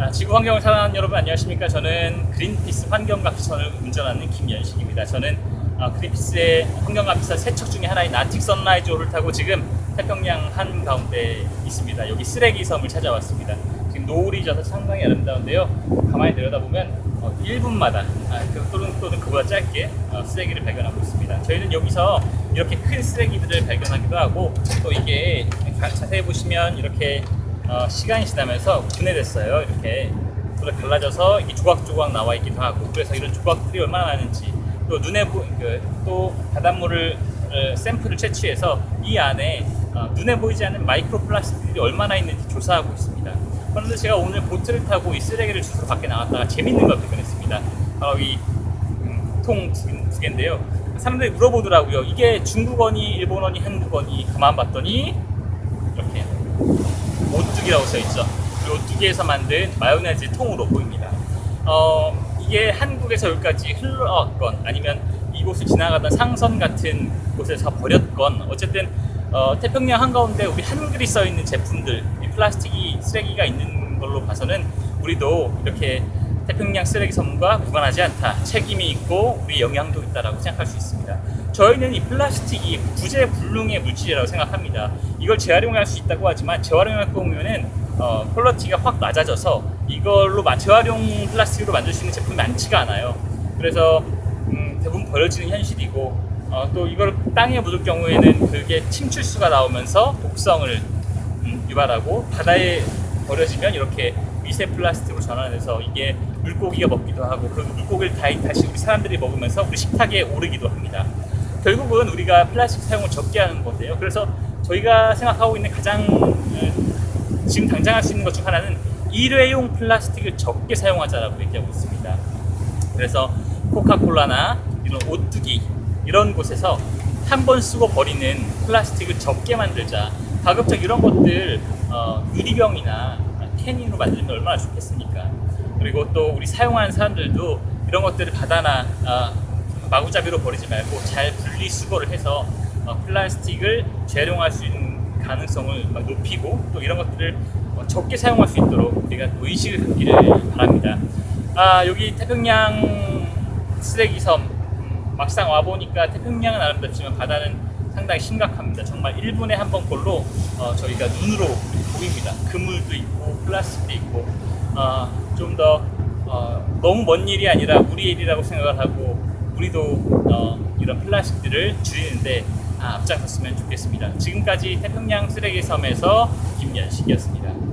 아, 지구 환경을 사랑하는 여러분 안녕하십니까? 저는 그린피스 환경갑시선을 운전하는 김연식입니다. 저는 아, 그린피스의 환경갑시선 세척 중에 하나인 아틱 선라이즈호를 타고 지금 태평양 한 가운데 있습니다. 여기 쓰레기 섬을 찾아왔습니다. 지금 노을이 져서 상당히 아름다운데요. 가만히 내려다보면 어, 1분마다 아, 그 또는 또는 그보다 짧게 어, 쓰레기를 발견하고 있습니다. 저희는 여기서 이렇게 큰 쓰레기들을 발견하기도 하고 또 이게 가- 자세히 보시면 이렇게 어, 시간이 지나면서 분해됐어요. 이렇게 물에 갈라져서 이게 조각조각 나와 있기도 하고 그래서 이런 조각들이 얼마나 많은지 또 눈에 보, 그, 또 바닷물을 어, 샘플을 채취해서 이 안에 어, 눈에 보이지 않는 마이크로 플라스틱들이 얼마나 있는지 조사하고 있습니다. 그런데 제가 오늘 보트를 타고 이 쓰레기를 주스러 밖에 나갔다가 재밌는 걸 발견했습니다. 바로 음, 이통두 개인데요. 사람들이 물어보더라고요. 이게 중국어니 일본어니 한국어니 가만 봤더니 오뚜기라고 써있죠. 이 오뚜기에서 만든 마요네즈 통으로 보입니다. 어, 이게 한국에서 여기까지 흘러왔건 아니면 이곳을 지나가던 상선 같은 곳에서 버렸건 어쨌든 어, 태평양 한가운데 우리 한글이 써있는 제품들 이 플라스틱이 쓰레기가 있는 걸로 봐서는 우리도 이렇게 태평양 쓰레기 섬과 무관하지 않다 책임이 있고 우리 영향도 있다라고 생각할 수 있습니다. 저희는 이 플라스틱이 부재불능의 물질이라고 생각합니다. 이걸 재활용할 수 있다고 하지만 재활용할 거면은 어, 퀄리티가 확 낮아져서 이걸로 마- 재활용 플라스틱으로 만들 수 있는 제품이 많지가 않아요. 그래서 음, 대부분 버려지는 현실이고 어, 또 이걸 땅에 묻을 경우에는 그게 침출수가 나오면서 독성을 음, 유발하고 바다에 버려지면 이렇게 미세 플라스틱으로 전환해서 이게 물고기가 먹기도 하고 그 물고기를 다, 다시 우리 사람들이 먹으면서 우리 식탁에 오르기도 합니다. 결국은 우리가 플라스틱 사용을 적게 하는 건데요. 그래서 저희가 생각하고 있는 가장 음, 지금 당장 할 수 있는 것 중 하나는 일회용 플라스틱을 적게 사용하자라고 얘기하고 있습니다. 그래서 코카콜라나 이런 오뚜기 이런 곳에서 한 번 쓰고 버리는 플라스틱을 적게 만들자. 가급적 이런 것들 어, 유리병이나 캔으로 만들면 얼마나 좋겠습니까? 그리고 또 우리 사용하는 사람들도 이런 것들을 바다나 어, 마구잡이로 버리지 말고 잘 분리 수거를 해서 어, 플라스틱을 재활용할 수 있는 가능성을 막 높이고 또 이런 것들을 어, 적게 사용할 수 있도록 우리가 또 의식을 갖기를 바랍니다. 아 여기 태평양 쓰레기섬 음, 막상 와 보니까 태평양은 아름답지만 바다는 상당히 심각합니다. 정말 1분에 한 번 꼴로 어, 저희가 눈으로 보입니다. 그물도 있고 플라스틱도 있고 어, 좀더 어, 너무 먼 일이 아니라 우리 일이라고 생각을 하고 우리도 어, 이런 플라스틱들을 줄이는데 아, 앞장섰으면 좋겠습니다. 지금까지 태평양 쓰레기 섬에서 김연식이었습니다.